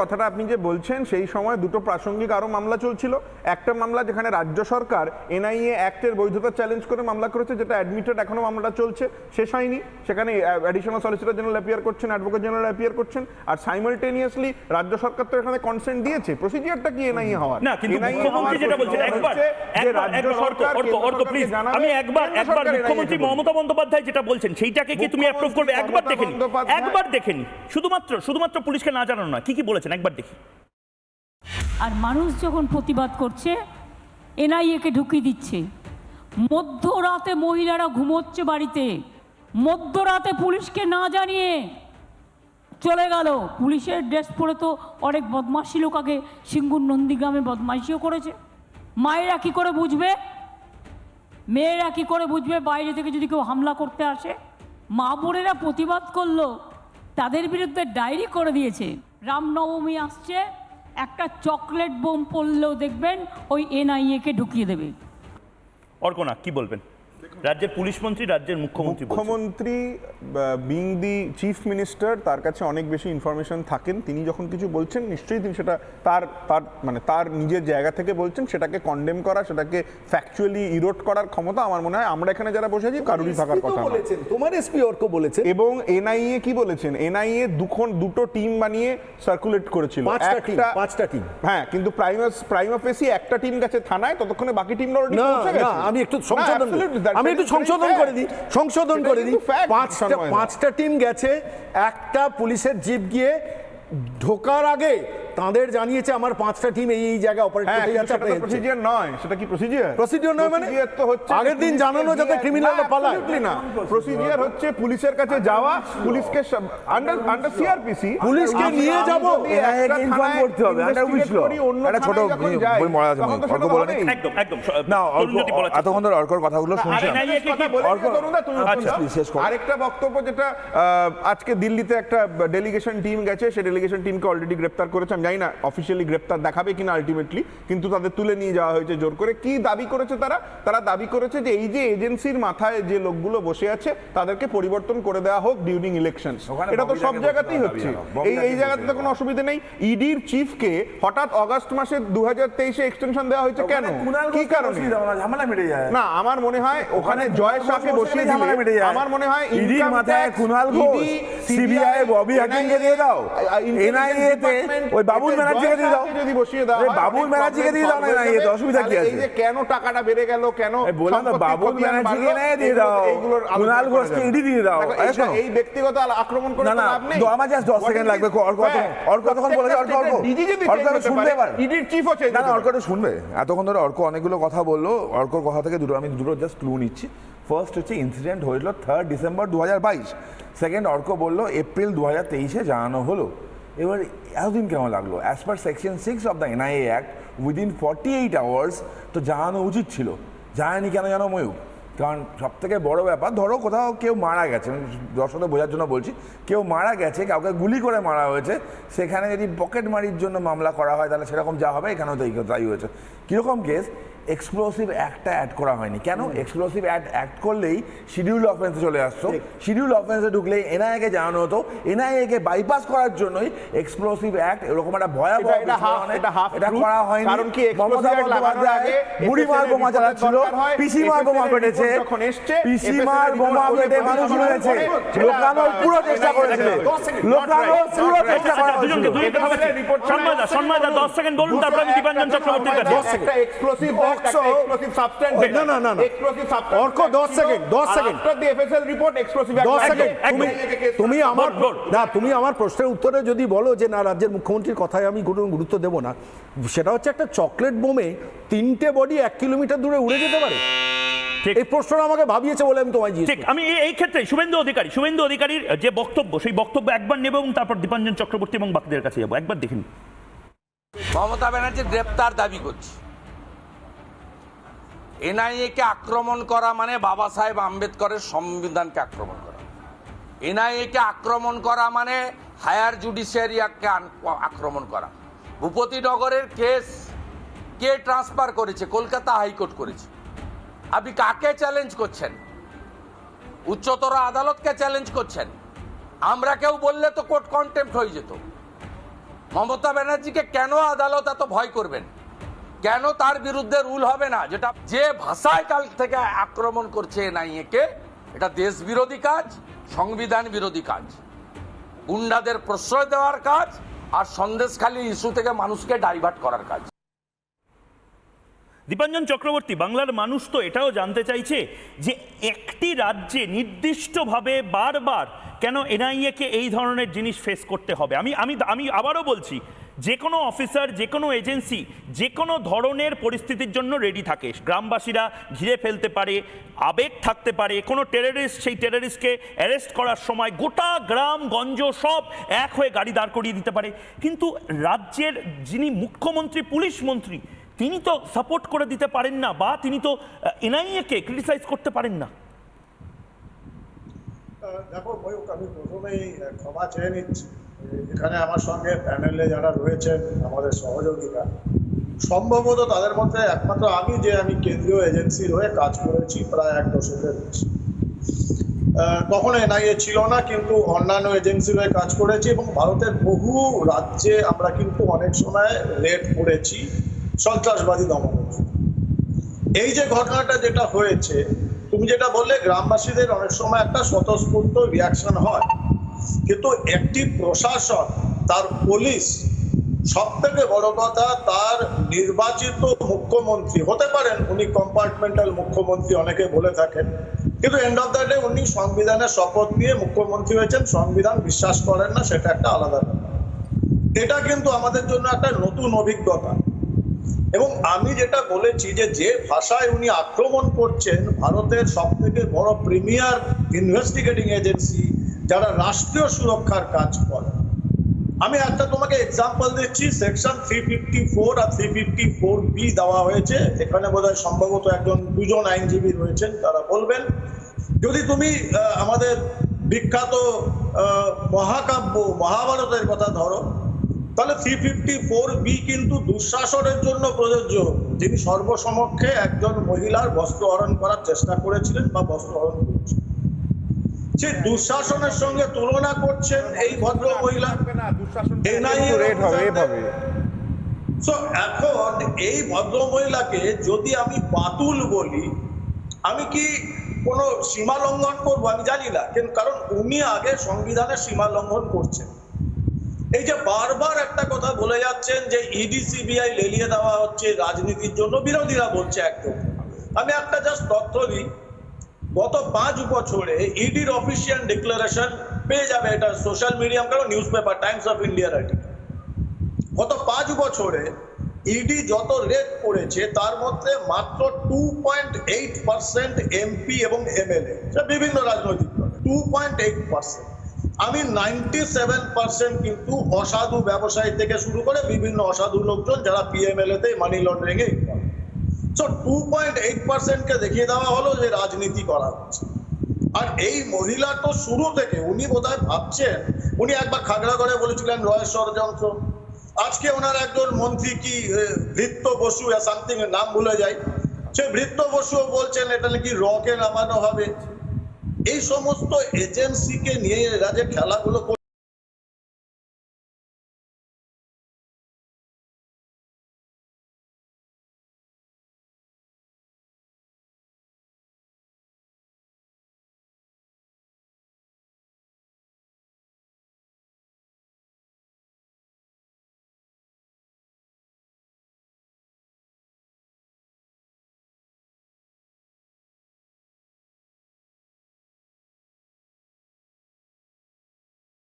কথাটা আপনি যে বলছেন সেই সময় দুটো প্রাসঙ্গিক আরও মামলা চলছিল। একটা মামলা যেখানে রাজ্য সরকার এনআইএ অ্যাক্টের বৈধতা চ্যালেঞ্জ করে মামলা করেছে যেটা অ্যাডমিটেড এখনও মামলাটা চলছে শেষ হয়নি। সেখানে অ্যাডিশনাল সলিসিটর জেনারেল অ্যাপিয়ার করছেন অ্যাডভোকেট জেনারেল অ্যাপিয়ার করছেন আর সাইমালটেনিয়াসলি রাজ্য সরকার তো এখানে কনসেন্ট দিয়েছে। প্রসিজিয়ারটা কি এনআইএ হওয়ার? না কিন্তু মুখ্যমন্ত্রী যেটা বলছেন একবার রাজ্য সরকার প্লিজ আমি একবার একবার মুখ্যমন্ত্রী মমতা বন্দ্যোপাধ্যায় যেটা বলছেন সেইটাকে কি তুমি অ্যাপ্রুভ করবে? একবার দেখেন। একবার দেখেন। শুধুমাত্র শুধুমাত্র পুলিশকে না জানানো না কি কি বলেছেন? একবার দেখি। আর মানুষ যখন প্রতিবাদ করছে এনআইএকে ঢুকিয়ে দিচ্ছে। মধ্যরাতে মহিলারা ঘুমোচ্ছে বাড়িতে। মধ্যরাতে পুলিশকে না জানিয়ে চলে গেল। পুলিশের ড্রেস পরে তো অনেক বদমাশি লোক আগে সিঙ্গুর নন্দীগ্রামে বদমাইশিও করেছে। মায়েরা কি করে বুঝবে? মেয়েরা কি করে বুঝবে? বাইরে থেকে যদি কেউ হামলা করতে আসে? মা বোনেরা প্রতিবাদ করল। তাদের বিরুদ্ধে ডায়েরি করে দিয়েছে। রামনবমী আসছে, একটা চকলেট বোম পড়লেও দেখবেন ওই এনআইএকে ঢুকিয়ে দেবে। অর্কনা, কি বলবেন? রাজ্যের পুলিশ মন্ত্রী রাজ্যের মুখ্যমন্ত্রী মুখ্যমন্ত্রী বিং দি চিফ মিনিস্টার তার কাছে অনেক বেশি ইনফরমেশন থাকেন। তিনি যখন কিছু বলছেন নিশ্চয়ই তিনি সেটা তার তার মানে তার নিজের জায়গা থেকে বলছেন সেটাকে কন্ডেম করা সেটাকে ফ্যাকচুয়ালি ইরোড করার ক্ষমতা আমার মনে হয় আমরা এখানে যারা বসে আছি কারুরই থাকার কথা বলেছেন তোমার এসপি অর্ক বলেছেন। এবং এনআইএ কি বলেছেন? এনআইএ দুখন দুটো টিম বানিয়ে সার্কুলেট করেছিল। পাঁচটা টিম পাঁচটা টিম হ্যাঁ কিন্তু প্রাইমাস প্রাইমা ফেসি একটা টিম গেছে থানায় ততক্ষণে বাকি টিম অলরেডি না পৌঁছে গেছে। না আমি একটু সংশোধন that- আমি একটু সংশোধন করে দিই সংশোধন করে দিই। পাঁচটা পাঁচটা টিম গেছে একটা পুলিশের জিপ গিয়ে ঢোকার আগে তাদের জানিয়েছে আমার পাঁচটা টিম এই এই জায়গায় অপারেট হ্যাঁ করতে যাচ্ছে আপনাদের প্রসিজিয়ার নয় সেটা কি প্রসিজিয়ার Procedure নয় মানে? তো হচ্ছে আগের দিন জানানো যাতে পালায়। না প্রসিজিয়ার হচ্ছে পুলিশের কাছে যাওয়া পুলিশকে আন্ডার আন্ডার সিআরপিসি পুলিশকে নিয়ে যাব। Inform করতে হবে, law? একটা ছোট বই মরা আছে অল্প বলে একদম একদম না বলার এতক্ষণ ধরে অর্কর কথাগুলো অর্ক- আচ্ছা। আরেকটা বক্তব্য যেটা আহ, আজকে দিল্লিতে একটা ডেলিগেশন টিম গেছে সেই ডেলিগেশন টিমকে অলরেডি গ্রেপ্তার করেছে আমি জানি না অফিসিয়ালি গ্রেপ্তার দেখাবে কিনা আলটিমেটলি কিন্তু তাদের তুলে নিয়ে যাওয়া হয়েছে জোর করে। কি দাবি করেছে তারা? তারা দাবি করেছে যে এই যে এজেন্সির মাথায় যে লোকগুলো বসে আছে তাদেরকে পরিবর্তন করে দেওয়া হোক ডিউরিং ইলেকশন এটা তো সব জায়গাতেই হচ্ছে। এই এই জায়গাতে তো কোনো অসুবিধা নেই। ইডির চিফকে হঠাৎ অগস্ট মাসে দু হাজার তেইশে এক্সটেনশন দেওয়া হয়েছে কেন? কি কারণে? না আমার মনে হয় ওখানে জয় শাহকে বসিয়ে ঝামেলা মিটে দিলে যায়। আমার মনে হয় ইডির income মাথায় কুণাল ঘোষ সিবিআই ববি হাকিমকে দিয়ে দাও। এনআইএ তে ওই বাবুল ব্যানার্জিকে দিয়ে দাও যদি বসিয়ে দাও এই বাবুল ব্যানার্জিকে দিয়ে দাও না তে, অসুবিধা কি আছে? এই যে কেন টাকাটা বেড়ে গেল কেন এই বললাম তো, বাবুল ব্যানার্জিকে NIA দিয়ে দাও, এইগুলোর করা ঘোষকে। ED দিয়ে দাও। এই। এই ব্যক্তিগত আক্রমণ করে না তো না লাভ দো- আমার জাস্ট দশ What সেকেন্ড লাগবে this? অর্ক. অর্ক তখন বলে অর্ক অর্ক অর্ক শুনবে এবার ইডির চিফও চেঞ্জ না না অর্কটা শুনবে এতক্ষণ ধরে অর্ক অনেকগুলো কথা বলল অর্কর কথা থেকে দুটো আমি দুটো জাস্ট ক্লু নিচ্ছি ফার্স্ট হচ্ছে ইনসিডেন্ট হয়েছিল থার্ড ডিসেম্বর দু হাজার বাইশ সেকেন্ড অর্ক বলল এপ্রিল দু হাজার তেইশে জানানো হলো এবার এতদিন কেমন লাগল? As per section six of the NIA act within forty eight hours তো জানানো উচিত ছিল। জানায়নি কেন জানো ময়ূর কারণ সব থেকে বড় ব্যাপার, ধরো কোথাও কেউ মারা গেছে দর্শকদের বোঝার জন্য বলছি, কেউ মারা গেছে, কাউকে গুলি করে মারা হয়েছে, সেখানে যদি পকেট মারির জন্য মামলা করা হয়, তাহলে সেরকম যা হবে, এখানেও তাই তাই হয়েছে। কীরকম কেস এক্সপ্লোসিভ অ্যাক্টটা অ্যাড করা হয়নি কেন এক্সপ্লোসিভ অ্যাড অ্যাক্ট করলেই শিডিউল অফেন্সে চলে আসতো শিডিউল অফেন্সে ঢুকলেই এনআইএকে জানানো হতো এনআইএকে বাইপাস করার জন্যই এক্সপ্লোসিভ অ্যাক্ট এরকম একটা ভয়াবহ এটা-। করা হয়নি কারণ কি মমতা বন্দ্যোপাধ্যায় আগে বুড়িমার FSL বোমা চালাচ্ছিল হয়। পিসিমার FSL বোমা এসছে, পিসিমার FSL বোমা report মানুষ রয়েছে লোকানোর পুরো চেষ্টা করেছে লোকানোর পুরো চেষ্টা করা আচ্ছা, দুজনকে দুই কথা বলছি। সন্ময়দা সন্ময়দা দশ সেকেন্ড বলুন তারপর আমি দীপাঞ্জন চক্রবর্তীর কাছে দশ সেকেন্ড। একটা substance। না, না, না, অর্ক, দশ ছিল, সেকেন্ড, দশ আর second. after the FSL report, explosive act দশ লাগবে। সেকেন্ড তুমি তুমি আমার। না তুমি আমার প্রশ্নের উত্তরে যদি বলো যে না রাজ্যের মুখ্যমন্ত্রীর কথায় আমি কোনো গুরুত্ব দেব না সেটা হচ্ছে একটা চকলেট বোমে তিনটে বডি এক কিলোমিটার দূরে উড়ে যেতে পারে ঠিক। এই প্রশ্নটা আমাকে ভাবিয়েছে বলে আমি তোমায় জিজ্ঞেস ঠিক আমি এই- এই ক্ষেত্রে শুভেন্দু অধিকারী শুভেন্দু অধিকারীর যে বক্তব্য সেই বক্তব্য একবার নেব এবং তারপর দীপাঞ্জন চক্রবর্তী এবং বাকিদের কাছে যাব একবার দেখুন মমতা ব্যানার্জি গ্রেপ্তার দাবি করছে এনআইএ কে আক্রমণ করা মানে বাবা সাহেব আম্বেদকরের সংবিধানকে আক্রমণ করা। এনআইএ কে আক্রমণ করা মানে হায়ার জুডিশিয়ারিয়াকে আক্রমণ করা। ভূপতিনগরের কেস কে ট্রান্সফার করেছে? কলকাতা হাইকোর্ট করেছে। আপনি কাকে চ্যালেঞ্জ করছেন? উচ্চতর আদালতকে চ্যালেঞ্জ করছেন? আমরা কেউ বললে তো কোর্ট কন্টেম্প্ট হয়ে যেত। মমতা ব্যানার্জিকে কেন আদালত এত ভয় করবেন? কেন তার বিরুদ্ধে রুল হবে না? যেটা যে ভাষায় কাল থেকে আক্রমণ করছে এনআইএকে, এটা দেশ বিরোধী কাজ সংবিধান বিরোধী কাজ। গুন্ডাদের প্রশ্রয় দেওয়ার কাজ আর সন্দেশখালী ইস্যু থেকে মানুষকে ডাইভার্ট করার কাজ। দীপাঞ্জন চক্রবর্তী, বাংলার মানুষ তো এটাও জানতে চাইছে যে একটি রাজ্যে নির্দিষ্টভাবে বারবার কেন এনআইএকে এই ধরনের জিনিস ফেস করতে হবে? আমি আমি আমি আবারও বলছি, যে কোনো অফিসার যে কোনো এজেন্সি যে কোনো ধরনের পরিস্থিতির জন্য রেডি থাকে। গ্রামবাসীরা ঘিরে ফেলতে পারে, আবেগ থাকতে পারে, কোনো টেররিস্ট সেই টেররিস্টকে অ্যারেস্ট করার সময় গোটা গ্রাম, গঞ্জ সব এক হয়ে গাড়ি দাঁড় করিয়ে দিতে পারে। কিন্তু রাজ্যের যিনি মুখ্যমন্ত্রী, পুলিশ মন্ত্রী তিনি তো সাপোর্ট করে দিতে পারেন না বা তিনি তো এনআইএকে ক্রিটিসাইজ করতে পারেন না। দেখো ময়ূক আমি প্রথমেই ক্ষমা চেয়ে নিচ্ছি। এখানে আমার সঙ্গে প্যানেলে যারা রয়েছেন, আমাদের সহযোগিতা সম্ভবত তাদের মধ্যে একমাত্র আমি যে আমি কেন্দ্রীয় এজেন্সির হয়ে কাজ করেছি, প্রায় এক দশকের বেশি। তখন এনআইএ ছিল না, কিন্তু অন্যান্য এজেন্সির হয়ে কাজ করেছি এবং ভারতের বহু রাজ্যে আমরা কিন্তু অনেক সময় রেড করেছি সন্ত্রাসবাদী দমন। এই যে ঘটনাটা যেটা হয়েছে, তুমি যেটা বললে, গ্রামবাসীদের অনেক সময় একটা স্বতঃস্ফূর্ত রিয়াকশন হয়। কিন্তু একটি প্রশাসন, তার পুলিশ সব থেকে বড় কথা, তার নির্বাচিত মুখ্যমন্ত্রী, হতে পারেন উনি কম্পার্টমেন্টাল মুখ্যমন্ত্রী, অনেকে বলে থাকেন। কিন্তু এন্ড অফ দ্য ডে উনি সংবিধানের শপথ নিয়ে মুখ্যমন্ত্রী হয়েছেন, সংবিধান বিশ্বাস করেন না, সেটা একটা আলাদা ব্যাপার। এটা কিন্তু আমাদের জন্য একটা নতুন অভিজ্ঞতা। এবং আমি যেটা বলেছি যে যে ভাষায় উনি আক্রমণ করছেন, ভারতের সব থেকে বড় প্রিমিয়ার ইনভেস্টিগেটিং এজেন্সি যারা রাষ্ট্রীয় সুরক্ষার কাজ করে। আমি একটা তোমাকে এক্সাম্পল দিচ্ছি সেকশন থ্রি ফিফটি ফোর আর থ্রি ফিফটি ফোর বি দেওয়া হয়েছে, এখানে বোধহয় সম্ভবত একজন দুজন আইনজীবী রয়েছেন, তারা বলবেন, যদি তুমি আমাদের বিখ্যাত মহাকাব্য, মহাভারতের কথা ধরো তাহলে থ্রি ফিফটি ফোর বি কিন্তু দুঃশাসনের জন্য প্রযোজ্য। যিনি সর্বসমক্ষে একজন মহিলার বস্ত্র হরণ করার চেষ্টা করেছিলেন বা বস্ত্র হরণ করেছিলেন। সেই দুঃশাসনের সঙ্গে তুলনা করছেন এই ভদ্র মহিলা। এভাবে এখন এই ভদ্র মহিলাকে যদি আমি বাতুল বলি আমি কি কোনো সীমা লঙ্ঘন করব? আমি জানি না। কারণ উনি আগে সংবিধানের সীমা লঙ্ঘন করছেন। এই যে বারবার একটা কথা বলে যাচ্ছেন যে E ইডি সিবিআই লেলিয়ে দেওয়া হচ্ছে, রাজনীতির জন্য বিরোধীরা বলছে একদম। আমি একটা জাস্ট তথ্য দিই। গত পাঁচ বছরে ইডির অফিসিয়াল ডিক্লারেশন পেয়ে যাবে এটা সোশ্যাল মিডিয়াম কারণ নিউজ পেপার টাইমস অফ ইন্ডিয়ার আর্টিকেল গত পাঁচ বছরে ইডি যত রেট করেছে, তার মধ্যে মাত্র two point eight percent MP এবং এমএলএ বিভিন্ন রাজনৈতিক দল। টু পয়েন্ট এইট পার্সেন্ট আমি নাইনটি সেভেন পার্সেন্ট কিন্তু অসাধু ব্যবসায়ী থেকে শুরু করে বিভিন্ন অসাধু লোকজন যারা পিএমএলএ তে মানি লন্ডারিং এ সো টু পয়েন্ট এইট পার্সেন্টকে দেখিয়ে দেওয়া হলো যে রাজনীতি করা হচ্ছে। আর এই মহিলা তো শুরু থেকে, উনি বোধহয় ভাবছেন, উনি একবার খাগড়া করে বলেছিলেন রয়ের ষড়যন্ত্র। আজকে ওনার একজন মন্ত্রী কি ভৃত্য বসু সামথিং নাম ভুলে যায় সে ভৃত্য বসুও বলছেন, এটা নাকি রকে নামানো হবে। এই সমস্ত এজেন্সিকে নিয়ে এরা যে খেলাগুলো